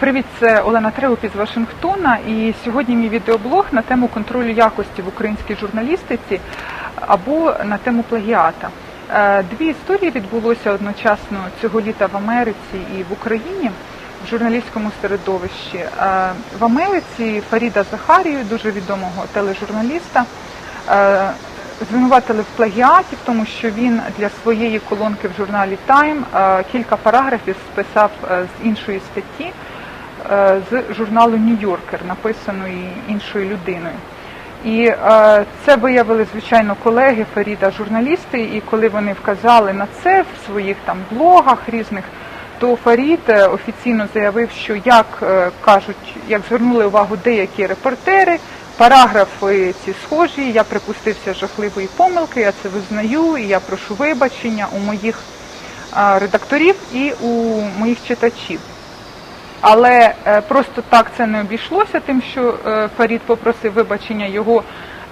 Привіт, це Олена Треуп із Вашингтона. І сьогодні мій відеоблог на тему контролю якості в українській журналістиці або на тему плагіата. Е, Дві історії відбулося одночасно цього літа в Америці і в Україні в журналістському середовищі. Е, В Америці Фаріда Захарію, дуже відомого тележурналіста, е, звинуватили в плагіаті, в тому, що він для своєї колонки в журналі Time кілька параграфів списав з іншої статті з журналу Нью-Йоркер, написаної іншою людиною. І е, це виявили, звичайно, колеги Фаріда, журналісти, і коли вони вказали на це в своїх там блогах різних, то Фарід е, офіційно заявив, що як е, кажуть, як звернули увагу деякі репортери, параграфи ці схожі, я припустився жахливої помилки, я це визнаю, і я прошу вибачення у моїх е, редакторів і у моїх читачів. Але е, просто так це не обійшлося, тим, що е, Фарід попросив вибачення, його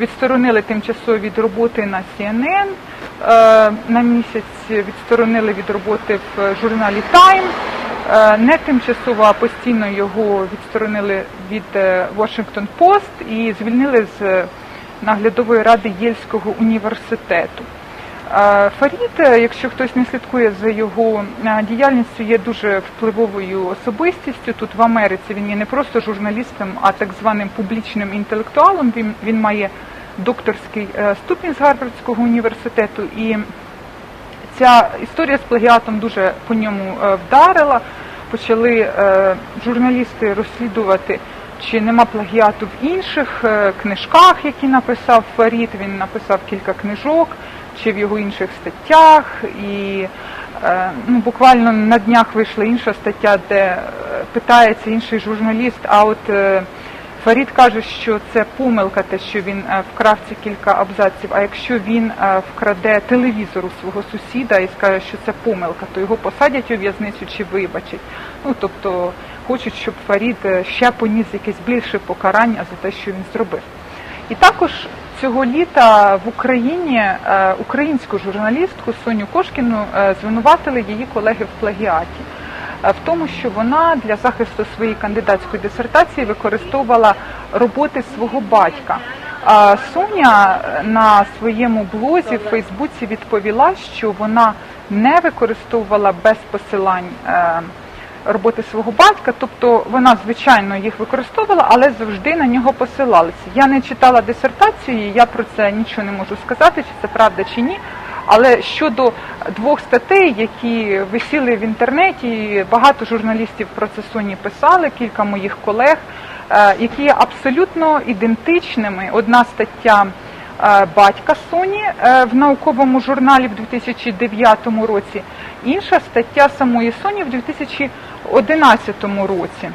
відсторонили тимчасово від роботи на CNN, е, на місяць відсторонили від роботи в журналі Time, не тимчасово, а постійно його відсторонили від Washington Post і звільнили з наглядової ради Єльського університету. Фарід, якщо хтось не слідкує за його діяльністю, є дуже впливовою особистістю. Тут в Америці він є не просто журналістом, а так званим публічним інтелектуалом. Він, він має докторський е, ступінь з Гарвардського університету, і ця історія з плагіатом дуже по ньому е, вдарила. Почали е, журналісти розслідувати, чи нема плагіату в інших книжках, які написав Фарід. Він написав кілька книжок, чи в його інших статтях. І е, ну, буквально на днях вийшла інша стаття, де е, питається інший журналіст. А от е, Фарід каже, що це помилка, те, що він вкрав ці кілька абзаців. А якщо він вкраде телевізор у свого сусіда і скаже, що це помилка, то його посадять у в'язницю чи вибачать. Ну тобто хочуть, щоб Фарід ще поніс якесь більше покарання за те, що він зробив. І також цього літа в Україні е, українську журналістку Соню Кошкіну е, звинуватили її колеги в плагіаті. Е, В тому, що вона для захисту своєї кандидатської дисертації використовувала роботи свого батька. Соня на своєму блозі в Фейсбуці відповіла, що вона не використовувала без посилань роботи свого батька, тобто вона, звичайно, їх використовувала, але завжди на нього посилалися. Я не читала дисертацію, я про це нічого не можу сказати, чи це правда чи ні. Але щодо двох статей, які висіли в інтернеті, багато журналістів про це Соні писали, кілька моїх колег, е, які є абсолютно ідентичними. Одна стаття е, батька Соні е, в науковому журналі в 2009 році, інша стаття самої Соні в 2011 році.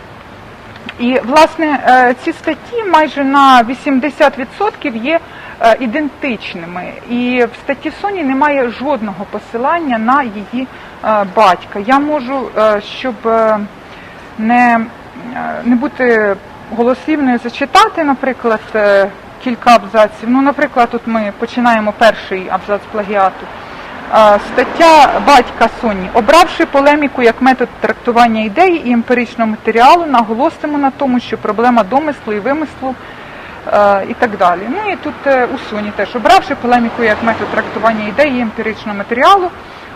І, власне, е, ці статті майже на 80% є е, ідентичними. І в статті Соні немає жодного посилання на її е, батька. Я можу, щоб не, не бути голослівною, зачитати, наприклад, кілька абзаців. Ну, наприклад, тут ми починаємо перший абзац плагіату. Е, Стаття батька Соні. Обравши полеміку як метод трактування ідеї і емпіричного матеріалу, наголосимо на тому, що проблема домислу і вимислу е, і так далі. Ну і тут е, у Соні теж обравши полеміку як метод трактування ідеї і емпіричного матеріалу,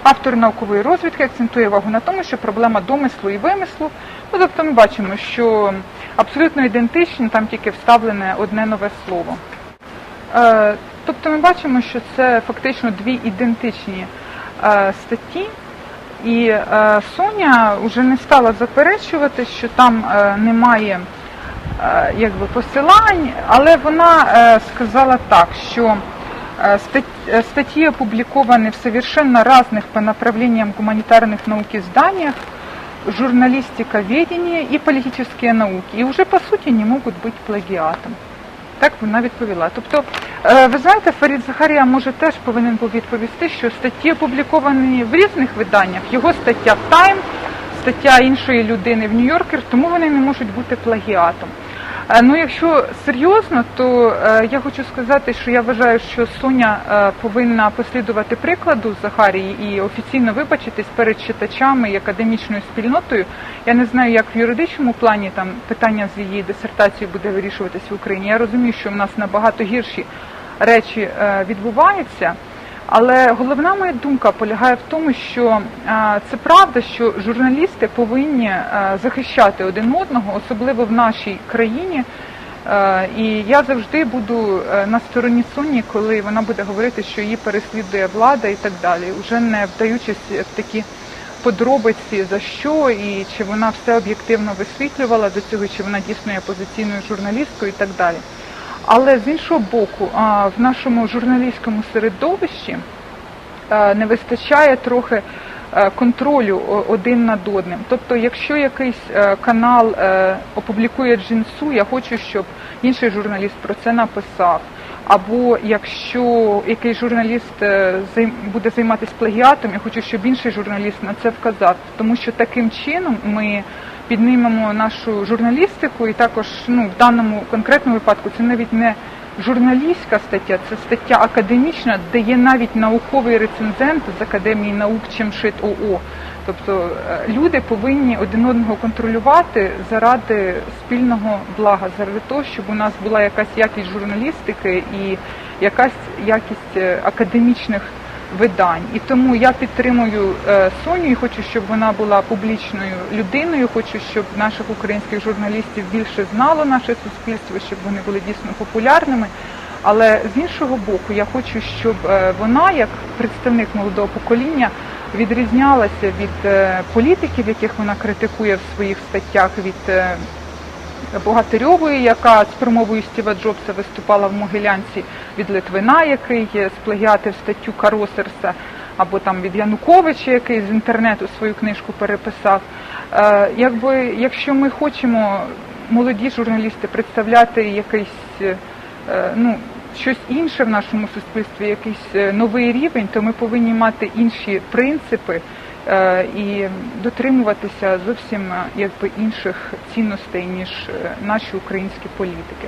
автор наукової розвідки акцентує увагу на тому, що проблема домислу і вимислу. Ну, тобто ми бачимо, що абсолютно ідентичні, там тільки вставлене одне нове слово. Е, Тобто ми бачимо, що це фактично дві ідентичні е, статті, і е, Соня вже не стала заперечувати, що там е, немає е, якби посилань, але вона е, сказала так, що е, стат- э, статьи опубликованы в совершенно разных по направлениям гуманитарных наук изданиях, журналистика ведения и политические науки, и уже по суті не можуть бути плагіатом. Так вона відповіла. Тобто, е, ви знаєте, Фарід Захарія може теж повинен був відповісти, що статті опубліковані в різних виданнях. Його стаття Тайм, стаття іншої людини в Нью-Йоркер, тому вони не можуть бути плагіатом. Ну, якщо серйозно, то е, я хочу сказати, що я вважаю, що Соня е, повинна послідувати прикладу Захарії і офіційно вибачитись перед читачами і академічною спільнотою. Я не знаю, як в юридичному плані там питання з її дисертацією буде вирішуватись в Україні. Я розумію, що в нас набагато гірші речі е, відбуваються. Але головна моя думка полягає в тому, що е, це правда, що журналісти повинні е, захищати один одного, особливо в нашій країні. Е, І я завжди буду на стороні Соні, коли вона буде говорити, що її переслідує влада і так далі, уже не вдаючись в такі подробиці за що і чи вона все об'єктивно висвітлювала до цього, чи вона дійсно є позиційною журналісткою і так далі. Але з іншого боку, в нашому журналістському середовищі не вистачає трохи е, контролю один над одним. Тобто, якщо якийсь е, канал е, опублікує джинсу, я хочу, щоб інший журналіст про це написав. Або якщо якийсь журналіст е, буде займатися плагіатом, я хочу, щоб інший журналіст на це вказав, тому що таким чином ми піднімемо нашу журналістику, і також ну в даному конкретному випадку це навіть не журналістська стаття, це стаття академічна, де є навіть науковий рецензент з академії наук Чемшит ОО. Тобто е, люди повинні один одного контролювати заради спільного блага, заради того, щоб у нас була якась якість журналістики і якась якість е, академічних видань. І тому я підтримую е, Соню і хочу, щоб вона була публічною людиною. Хочу, щоб наших українських журналістів більше знало наше суспільство, щоб вони були дійсно популярними. Але з іншого боку, я хочу, щоб вона, як представник молодого покоління, відрізнялася від е, політиків, яких вона критикує в своїх статтях, від е, Богатирьової, яка з промовою Стіва Джобса виступала в Могилянці, від Литвина, який сплагіатив статтю Каросерса, або там від Януковича, який з інтернету свою книжку переписав. Е, Якби якщо ми хочемо молоді журналісти представляти якийсь ну щось інше в нашому суспільстві, якийсь е, новий рівень, то ми повинні мати інші принципи е, і дотримуватися зовсім е, якби інших цінностей ніж наші українські політики.